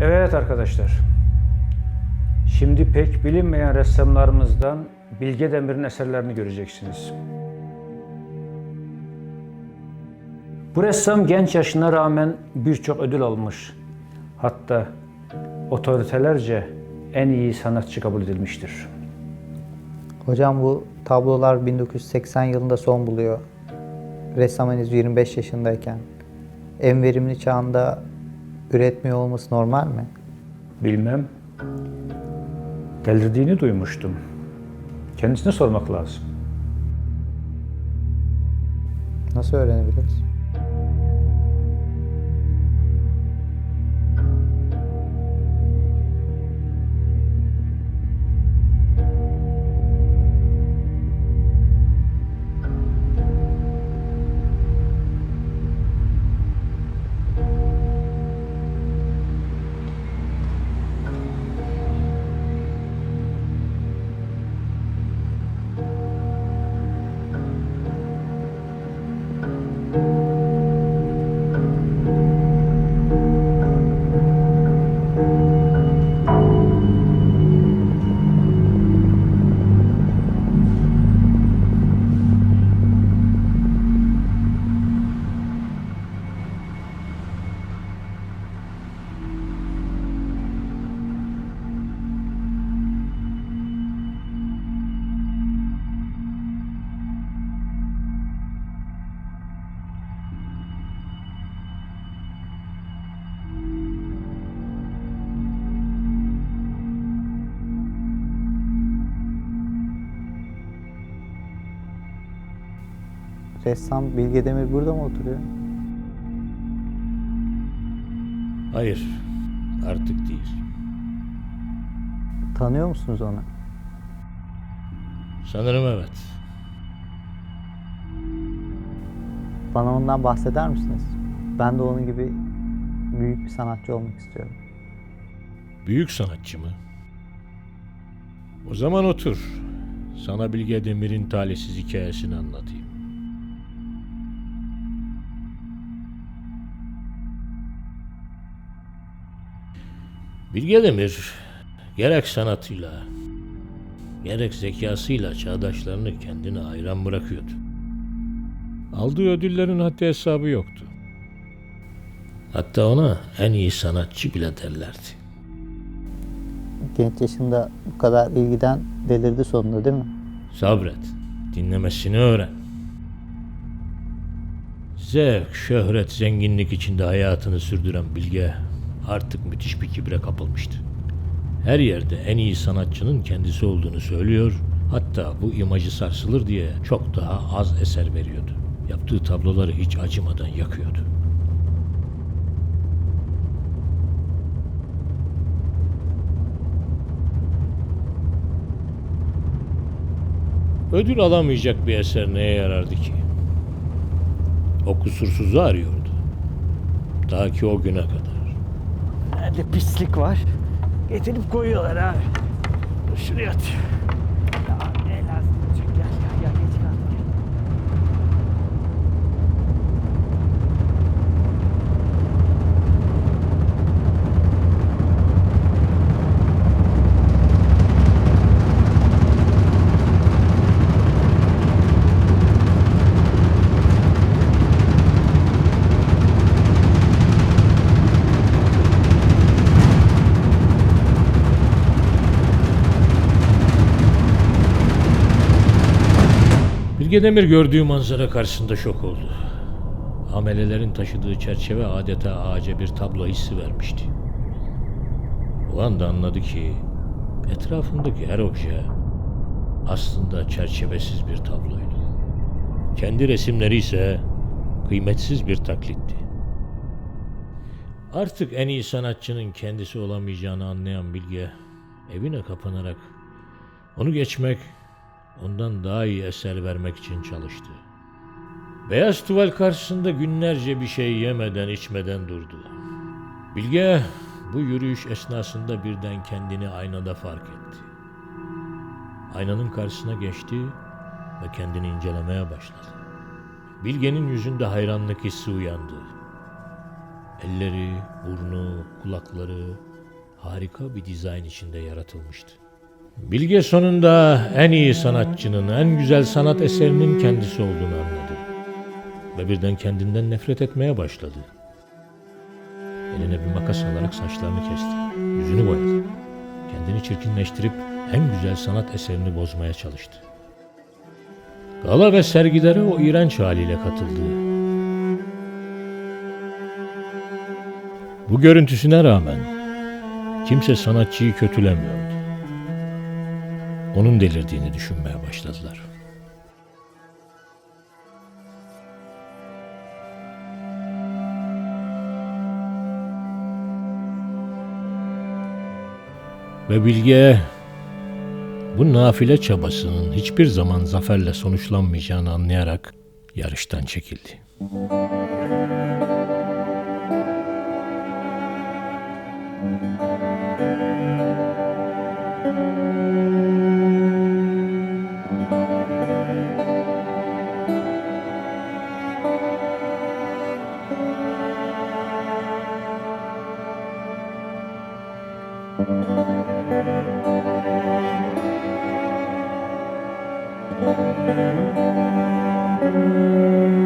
Evet arkadaşlar. Şimdi pek bilinmeyen ressamlarımızdan Bilge Demir'in eserlerini göreceksiniz. Bu ressam genç yaşına rağmen birçok ödül almış. Hatta otoritelerce en iyi sanatçı kabul edilmiştir. Hocam bu tablolar 1980 yılında son buluyor. Ressam henüz 25 yaşındayken. En verimli çağında üretmiyor olması normal mi? Bilmem. Delirdiğini duymuştum. Kendisine sormak lazım. Nasıl öğrenebiliriz? Ressam Bilge Demir burada mı oturuyor? Hayır, artık değil. Tanıyor musunuz onu? Sanırım evet. Bana ondan bahseder misiniz? Ben de onun gibi büyük bir sanatçı olmak istiyorum. Büyük sanatçı mı? O zaman otur. Sana Bilge Demir'in talihsiz hikayesini anlatayım. Bilge Demir gerek sanatıyla gerek zekasıyla çağdaşlarını kendine hayran bırakıyordu. Aldığı ödüllerin haddi hesabı yoktu. Hatta ona en iyi sanatçı bile derlerdi. Genç yaşında bu kadar ilgiden delirdi sonunda değil mi? Sabret. Dinlemesini öğren. Zevk, şöhret, zenginlik içinde hayatını sürdüren Bilge artık müthiş bir kibre kapılmıştı. Her yerde en iyi sanatçının kendisi olduğunu söylüyor, hatta bu imajı sarsılır diye çok daha az eser veriyordu. Yaptığı tabloları hiç acımadan yakıyordu. Ödül alamayacak bir eser neye yarardı ki? O kusursuzu arıyordu. Ta ki o güne kadar. Nerede pislik var? Getirip koyuyorlar abi. Şuraya atıyor. Ya ne lazım Bilge Demir gördüğü manzara karşısında şok oldu. Amelelerin taşıdığı çerçeve adeta ağaca bir tablo hissi vermişti. O anda anladı ki etrafındaki her obje aslında çerçevesiz bir tabloydu. Kendi resimleri ise kıymetsiz bir taklitti. Artık en iyi sanatçının kendisi olamayacağını anlayan Bilge evine kapanarak onu geçmek ondan daha iyi eser vermek için çalıştı. Beyaz tuval karşısında günlerce bir şey yemeden içmeden durdu. Bilge bu yürüyüş esnasında birden kendini aynada fark etti. Aynanın karşısına geçti ve kendini incelemeye başladı. Bilge'nin yüzünde hayranlık hissi uyandı. Elleri, burnu, kulakları harika bir dizayn içinde yaratılmıştı. Bilge sonunda en iyi sanatçının, en güzel sanat eserinin kendisi olduğunu anladı. Ve birden kendinden nefret etmeye başladı. Eline bir makas alarak saçlarını kesti. Yüzünü boyadı. Kendini çirkinleştirip en güzel sanat eserini bozmaya çalıştı. Gala ve sergilere o iğrenç haliyle katıldı. Bu görüntüsüne rağmen kimse sanatçıyı kötülemiyordu. Onun delirdiğini düşünmeye başladılar. Ve Bilge bu nafile çabasının hiçbir zaman zaferle sonuçlanmayacağını anlayarak yarıştan çekildi. Thank you.